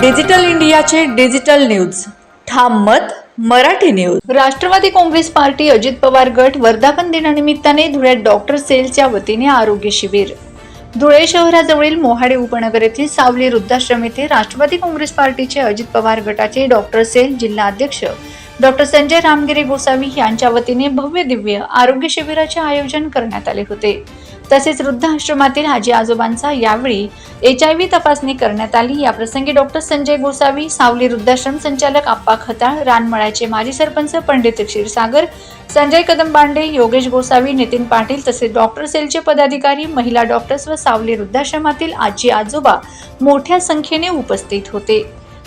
Digital इंडियाचे digital news. ठाम मत Marathi news. Rashtrawadi Congress party Ajit Pawar गट वर्धापन दिनानिमित्ताने धुळ्यात डॉक्टर सेलच्या वतीने आरोग्य शिबिर. धुळे शहराजवळील मोहाडे उपनगर येथील सावली वृद्धाश्रम येथे राष्ट्रवादी काँग्रेस पार्टीचे अजित पवार गटाचे डॉक्टर सेल जिल्हा अध्यक्ष डॉक्टर संजय रामगिरी गोसावी यांच्या वतीने भव्य दिव्य आरोग्य शिबिराचे आयोजन करण्यात आले होते. तसेच वृद्धाश्रमातील आजी आजोबांचा यावेळी एच आय व्ही तपासणी करण्यात आली. याप्रसंगी डॉक्टर संजय गोसावी सावली वृद्धाश्रम संचालक आप्पा खताळ रानमळ्याचे माजी सरपंच पंडित क्षीरसागर संजय कदम बांडे योगेश गोसावी नितीन पाटील तसेच डॉक्टर सेलचे पदाधिकारी महिला डॉक्टर्स व सावली वृद्धाश्रमातील आजी आजोबा मोठ्या संख्येने उपस्थित होते.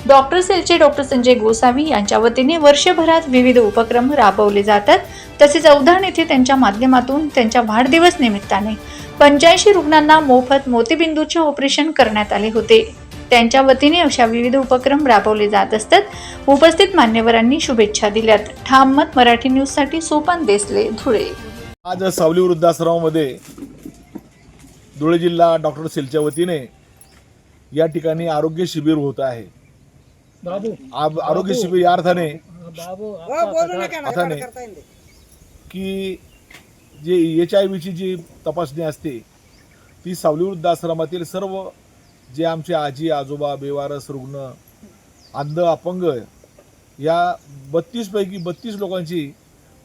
डॉक्टर सेलचे डॉक्टर संजय गोसावी यांच्या वतीने वर्षभरात विविध उपक्रम राबवले जातात. तसेच अवधान येथे त्यांच्या माध्यमातून त्यांच्या वाढदिवस निमित्ताने पंच्याऐंशी रुग्णांना मोफत मोतीबिंदूचे ऑपरेशन करण्यात आले होते. त्यांच्या वतीने अशा विविध उपक्रम राबवले जात असतात. उपस्थित मान्यवरांनी शुभेच्छा दिल्यात. ठाम मत मराठी न्यूजसाठी सोपान देसले धुळे. आज सावली वृद्धाश्रमामध्ये धुळे जिल्हा डॉक्टर सेलच्या वतीने या ठिकाणी आरोग्य शिबिर होत आहे. आरोग्य शिबिर या अर्थाने अर्थाने की जे एच आय व्हीची जी तपासणी असते ती सावली वृद्धाश्रमातील सर्व जे आमचे आजी आजोबा बेवारस रुग्ण अंध अपंग या बत्तीसपैकी बत्तीस लोकांची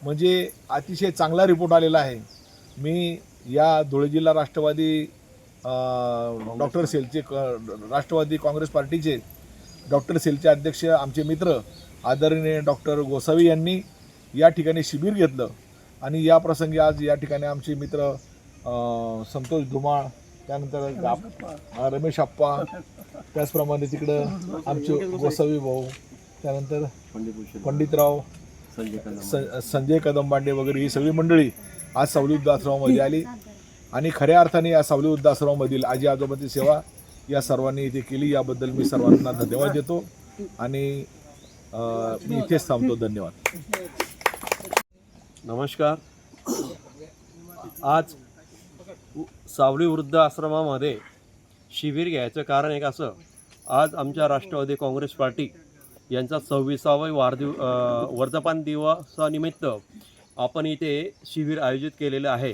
म्हणजे अतिशय चांगला रिपोर्ट आलेला आहे. मी या धुळे जिल्हा राष्ट्रवादी डॉक्टर सेलचे क राष्ट्रवादी काँग्रेस पार्टीचे डॉक्टर सेलचे अध्यक्ष आमचे मित्र आदरणीय डॉक्टर गोसावी यांनी या ठिकाणी शिबिर घेतलं. आणि या प्रसंगी आज या ठिकाणी आमचे मित्र संतोष धुमाळ त्यानंतर रमेश आप्पा. त्याचप्रमाणे तिकडं आमचे गोसावी भाऊ त्यानंतर पंडितराव स- संजय कदमबांडे वगैरे ही सगळी मंडळी आज सावली वृद्धाश्रमामध्ये आली. आणि खऱ्या अर्थाने या सावली वृद्धाश्रमामधील आजी आजोबांची सेवा या सर्वांनी इथे केली याबद्दल मी सर्वांना धन्यवाद देतो आणि मी इथेच थांबतो. धन्यवाद. नमस्कार. आज सावली वृद्ध आश्रमामध्ये शिबिर घ्यायचं कारण एक असं आज आमच्या राष्ट्रवादी काँग्रेस पार्टी यांचा सव्वीसावा वाढदिव वर्धापान दिवसानिमित्त आपण इथे शिबिर आयोजित केलेलं आहे.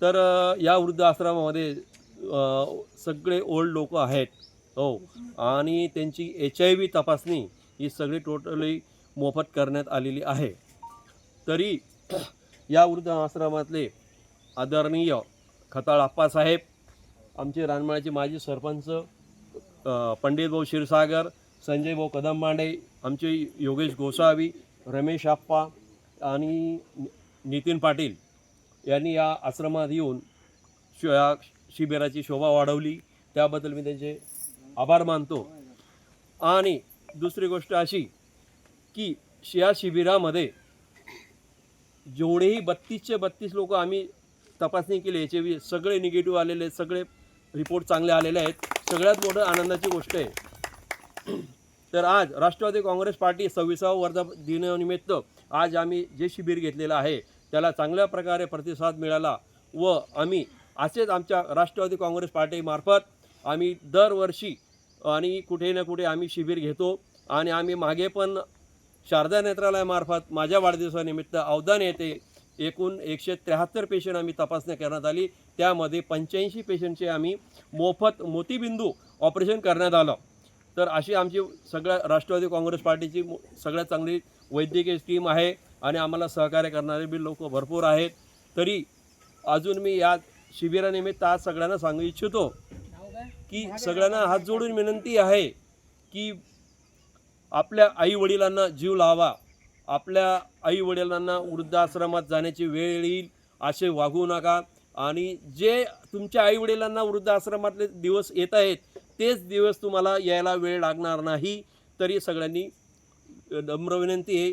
तर या वृद्ध आश्रमामध्ये सगळे ओल्ड लोक आहेत हो. आणि त्यांची एच आय व्ही तपासणी ही सगळी टोटली मोफत करण्यात आलेली आहे. तरी या वृद्ध आश्रमातले आदरणीय खताळ आप्पासाहेब आमचे रानमाळ्याचे माजी सरपंच पंडितभाऊ पंडित भाऊ क्षीरसागर संजय भाऊ कदमबांडे आमचे योगेश गोसावी रमेश आप्पा आणि नितीन पाटील यांनी या आश्रमात येऊन शि शिबिराची शोभा वाढवली. त्याबद्दल मी त्यांचे आभार मानतो. आणि दुसरी गोष्ट अशी की या शिबिरामध्ये जेवढेही बत्तीसचे बत्तीस लोक आम्ही तपासणी केली याचे वी सगळे निगेटिव्ह आलेले सगळे रिपोर्ट चांगले आलेले आहेत. सगळ्यात मोठं आनंदाची गोष्ट आहे. तर आज राष्ट्रवादी काँग्रेस पार्टी सव्वीसावं वर्धा दिनानिमित्त आज आम्ही जे शिबिर घेतलेलं आहे त्याला चांगल्या प्रकारे प्रतिसाद मिळाला व आम्ही असेच आमच्या राष्ट्रवादी काँग्रेस पार्टीमार्फत आम्ही दरवर्षी आणि कुठे ना कुठे आम्ही शिबिर घेतो आणि आम्ही मागे पण शारदा नेत्रालयामार्फत माझ्या वाढदिवसानिमित्त अवदान येते. एकूण एकशे त्र्याहत्तर पेशंट आम्ही तपासण्या करण्यात आली. त्यामध्ये पंच्याऐंशी पेशंटचे आम्ही मोफत मोतीबिंदू ऑपरेशन करण्यात आलं. तर अशी आमची सगळ्या राष्ट्रवादी काँग्रेस पार्टीची सगळ्यात चांगली वैद्यकीय स्कीम आहे आणि आम्हाला सहकार्य करणारे बी लोक भरपूर आहेत. तरी अजून मी या शिबिरानिमित्त आज सगळ्यांना सांगू इच्छितो की? सगळ्यांना हात जोडून विनंती आहे की आपल्या आई वडिलांना जीव लावा. आपल्या आई वडिलांना वृद्धाश्रमात जाण्याची वेळ येईल असे वागू नका. आणि जे तुमच्या आई वडिलांना वृद्धाश्रमातले दिवस येत आहेत तेच दिवस तुम्हाला यायला वेळ लागणार नाही. तरी सगळ्यांनी नम्र विनंती आहे.